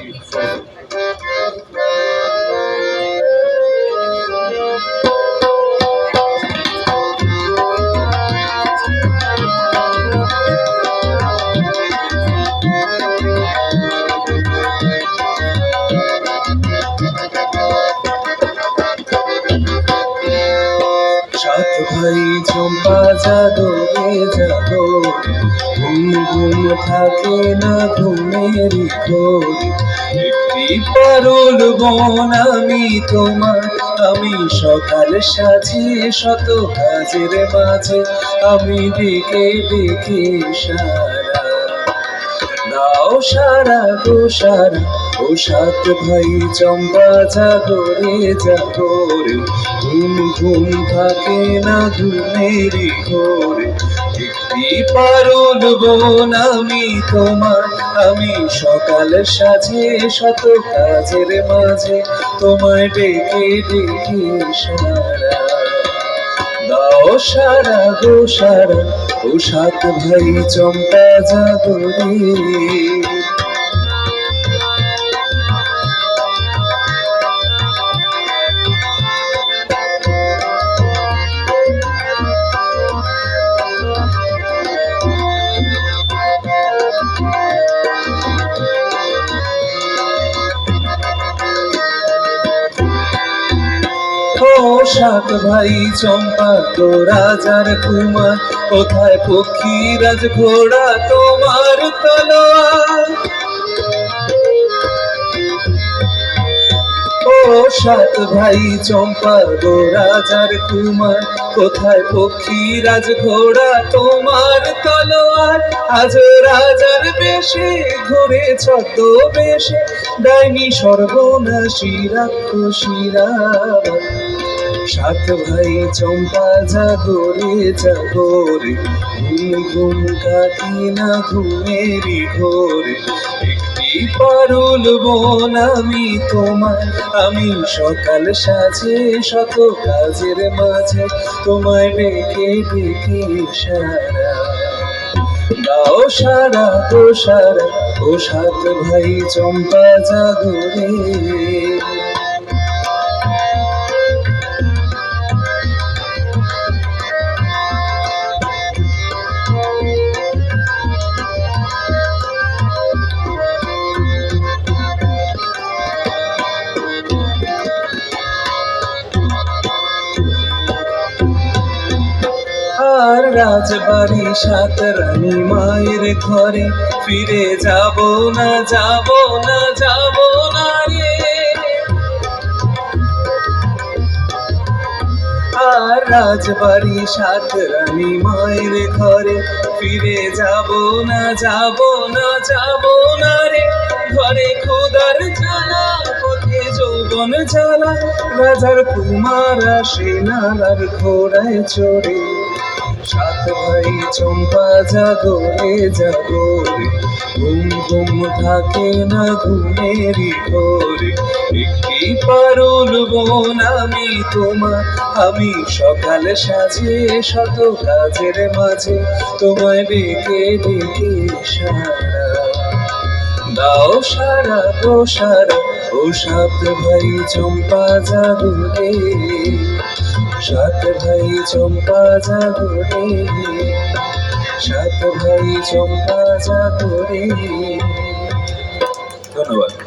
Thank you so much. সাত ভাই চম্পা জাগরে জাগো ঘুম ঘুম থাকে না ঘুমের পারুল বন আমি তোমার। আমি সকাল সাজিয়ে শত কাজের মাঝে। আমি ডেকে ডেকে সারা। দাও সারা গো সারা ও সাত ভাই, চম্পা জাগরে জাগরে, ঘুম ঘুম থাকে না ঘুমেরই ঘোরে। একটি পারুল বোন আমি তোমার, আমি সকাল সাজে শত কাজের মাঝে, তোমায় ডেকে ডেকে সারা। দাও সারা গো সারা, ও সাত ভাই, চম্পা জাগরে। সাত ভাই চম্পা তো রাজার কুমার। কোথায় পক্ষী রাজ ঘোড়া তোমার তলোয়ার? ও সাত ভাই চম্পা গো রাজার কুমার। কোথায় পক্ষী রাজ ঘোড়া তোমার তলোয়ার? আজ রাজার বেশে, ঘুরে ছদ্ম বেশে ডাইনি সর্বনাশী রাক্ষসীরা সাত ভাই চম্পা জাগরে জাগরে ঘুম ঘুম কাটি না ঘুমেরি ঘোরে। একটি পারুল বোন আমি তোমার, আমি সকাল সাজে শত কাজের মাঝে, তোমায় ডেকে ডেকে সারা। দাও সারা তো সারা, ও সাত ভাই চম্পা জাগরে। আর রাজবাড়ি সাত রানী মায়ের ঘরে। ফিরে যাব না যাব না যাব না রে। আর রাজবাড়ি সাত রানী মায়ের ঘরে। ফিরে যাব না যাব না যাব না রে। ঘরে খোদার জ্বালা, পথে যৌবন জ্বালা। রাজার কুমার আসে, নালার ঘোড়ায় চড়ে। চম্পা জাগরে জাগরে ঘুম ঘুম থাকে না ঘোরে। একটি পারুল বোন আমি তোমার, আমি সকাল সাজে শত কাজের মাঝে, তোমায় ডেকে ডেকে সারা। দাও সারা গো সারা ও সাত ভাই চম্পা জাগরে সাত ভাই চম্পা জাগরে সাত ভাই চম্পা জাগরে ধন্যবাদ।